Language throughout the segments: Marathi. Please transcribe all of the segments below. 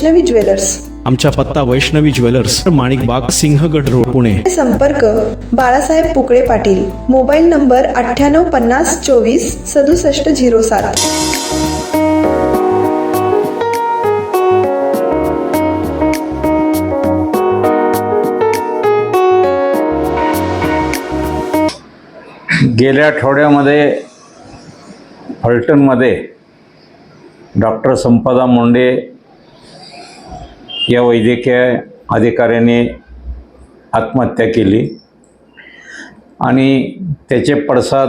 ज्वेलर्स. आमचा पत्ता वैष्णवी ज्वेलर्स माणिक बाग सिंहगड रोड पुणे. संपर्क बाळासाहेब पुकळे पाटील. मोबाईल नंबर अठ्ठ्याण्णव पन्नास चोवीस सदुसष्ट झिरो सात. गेल्या आठवड्यामध्ये फलटणमध्ये डॉक्टर संपदा मुंडे या वैद्यकीय अधिकाऱ्याने आत्महत्या केली. आणि त्याचे पडसाद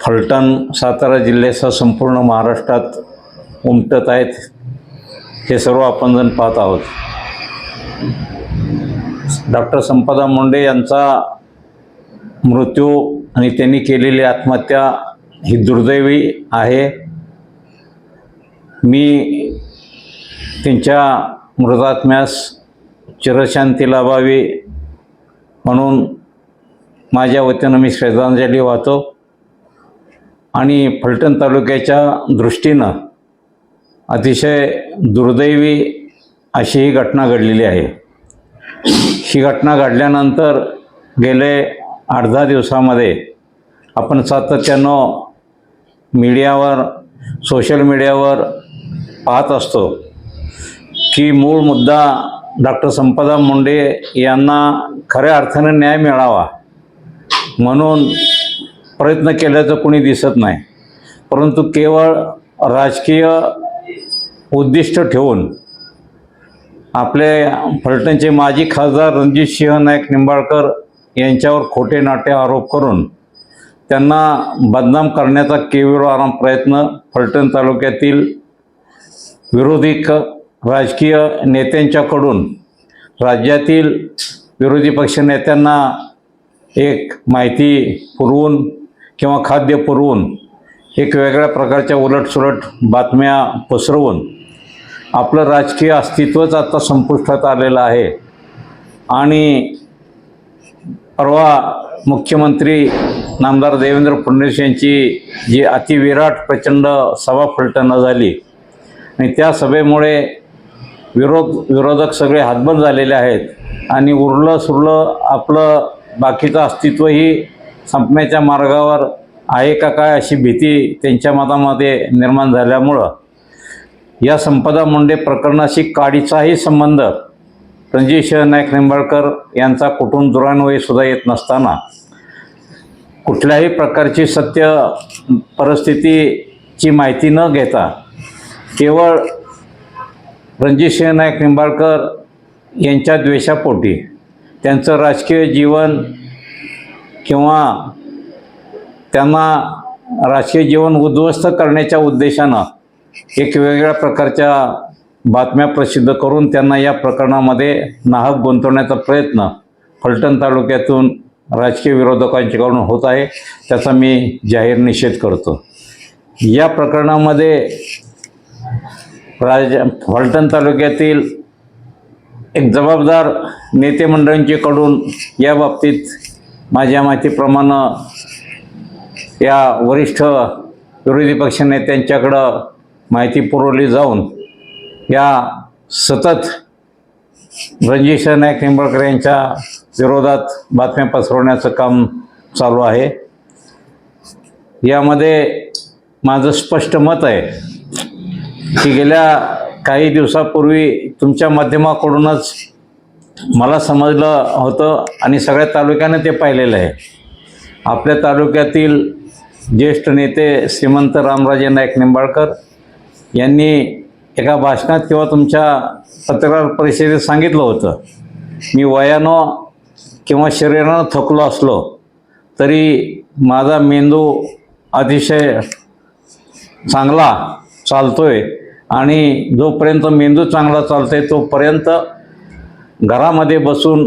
फलटण सातारा जिल्ह्यासह संपूर्ण महाराष्ट्रात उमटत आहेत हे सर्व आपण जण पाहत आहोत. डॉक्टर संपदा मुंडे यांचा मृत्यू आणि त्यांनी केलेली आत्महत्या ही दुर्दैवी आहे. मी त्यांच्या मृतात्म्यास चिरशांती लाभावी म्हणून माझ्या वतीनं मी श्रद्धांजली वाहतो. आणि फलटण तालुक्याच्या दृष्टीनं अतिशय दुर्दैवी अशी ही घटना घडलेली आहे. ही घटना घडल्यानंतर गेले आठ दहा दिवसामध्ये आपण सातत्यानं मीडियावर सोशल मीडियावर पाहत असतो. की मूळ मुद्दा डॉक्टर संपदा मुंडे यांना खऱ्या अर्थाने न्याय मिळावा म्हणून प्रयत्न केल्याचं कोणी दिसत नाही. परंतु केवळ राजकीय उद्दिष्ट ठेवून आपले फलटणचे माजी खासदार रणजित सिंह नाईक निंबाळकर यांच्यावर खोटे नाटे आरोप करून त्यांना बदनाम करण्याचा केविळवारा प्रयत्न फलटण तालुक्यातील विरोधी क राजकीय नेत्यांच्याकडून राज्यातील विरोधी पक्ष नेत्यांना एक माहिती पुरवून किंवा खाद्य पुरवून एक वेगळ्या प्रकारच्या उलटसुलट बातम्या पसरवून आपलं राजकीय अस्तित्वच आता संपुष्टात आलेलं आहे. आणि परवा मुख्यमंत्री नामदार देवेंद्र फडणवीस यांची जी अतिविराट प्रचंड सभा फलटणं झाली. आणि त्या सभेमुळे विरोध विरोधक सगळे हातबंद झालेले आहेत. आणि उरलं सुरलं आपलं बाकीचं अस्तित्वही संपण्याच्या मार्गावर आहे का काय अशी भीती त्यांच्या मतामध्ये निर्माण झाल्यामुळं. या संपदा मुंडे प्रकरणाशी काडीचाही संबंध रणजित नाईक निंबाळकर यांचा कुठून दुरान्वयी सुद्धा येत नसताना. कुठल्याही प्रकारची सत्य परिस्थितीची माहिती न घेता केवळ रणजित नाईक निंबाळकर यांच्या द्वेषापोटी त्यांचं राजकीय जीवन किंवा त्यांना राजकीय जीवन उद्ध्वस्त करण्याच्या उद्देशानं एक वेगळ्या प्रकारच्या बातम्या प्रसिद्ध करून त्यांना या प्रकरणामध्ये नाहक गुंतवण्याचा प्रयत्न फलटण तालुक्यातून राजकीय विरोधकांच्याकडून होत आहे त्याचा मी जाहीर निषेध करतो. या प्रकरणामध्ये राज फलटण तालुक्यातील एक जबाबदार नेते मंडळींच्याकडून या बाबतीत माझ्या माहितीप्रमाणे या वरिष्ठ विरोधी पक्ष नेत्यांच्याकडं माहिती पुरवली जाऊन या सतत रणजित नाईक निंबळकर यांच्या विरोधात बातम्या पसरवण्याचं काम चालू आहे. यामध्ये माझं स्पष्ट मत आहे की गेल्या काही दिवसापूर्वी तुमच्या माध्यमाकडूनच मला समजलं होतं आणि सगळ्या तालुक्याने ते पाहिलेलं आहे. आपल्या तालुक्यातील ज्येष्ठ नेते श्रीमंत रामराजे नाईक निंबाळकर यांनी एका भाषणात किंवा तुमच्या पत्रकार परिषदेत सांगितलं होतं मी वयानं किंवा शरीरानं थकलो असलो तरी माझा मेंदू अतिशय चांगला चालतोय. आणि जोपर्यंत मेंदू चांगला चालतोय तोपर्यंत घरामध्ये बसून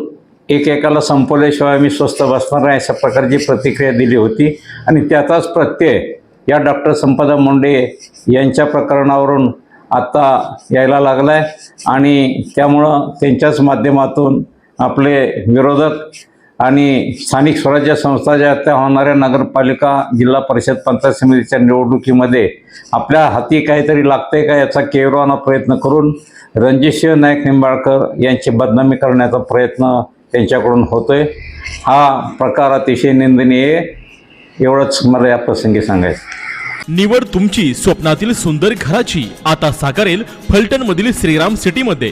एकेकाला संपवल्याशिवाय मी स्वस्त बसणार नाही अशा प्रकारची प्रतिक्रिया दिली होती. आणि त्याचाच प्रत्यय या डॉक्टर संपदा मुंडे यांच्या प्रकरणावरून आत्ता यायला लागला आहे आणि त्यामुळं त्यांच्याच माध्यमातून आपले विरोधक आणि स्थानिक स्वराज्य संस्था ज्या त्या होणाऱ्या नगरपालिका जिल्हा परिषद पंचायत समितीच्या निवडणुकीमध्ये आपल्या हाती काहीतरी लागतंय का याचा केवराना प्रयत्न करून रणजितसिंह नाईक निंबाळकर यांची बदनामी करण्याचा प्रयत्न त्यांच्याकडून होतोय. हा प्रकार अतिशय निंदनीय आहे. एवढंच मला या प्रसंगी सांगायचं निवड तुमची स्वप्नातील सुंदर घराची. आता साकारेल फलटण मधील श्रीराम सिटी मध्ये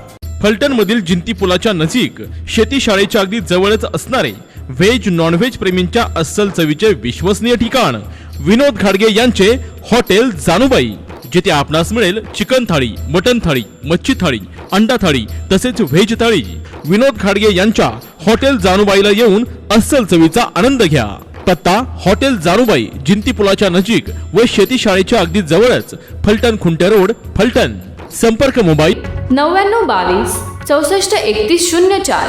फलटण मधील जिंती पुलाच्या नजीक शेती शाळेच्या अगदी जवळच असणारे व्हेज नॉनव्हेज प्रेमींच्या अस्सल चवीचे विश्वसनीय ठिकाण विनोद घाडगे यांचे हॉटेल जानूबाई जिथे आपणास मिळेल चिकन थाळी मटन थाळी मच्छी थाळी अंडा थाळी तसेच व्हेज थाळी. विनोद घाडगे यांच्या हॉटेल जानूबाईला येऊन अस्सल चवीचा आनंद घ्या. पत्ता हॉटेल जानुबाई जिंती पुलाच्या नजीक व शेती शाळेच्या अगदी जवळच फलटण खुंटे रोड फलटण. संपर्क मोबाईल नव्याण्णव बावीस चौसष्ट एकतीस शून्य चार.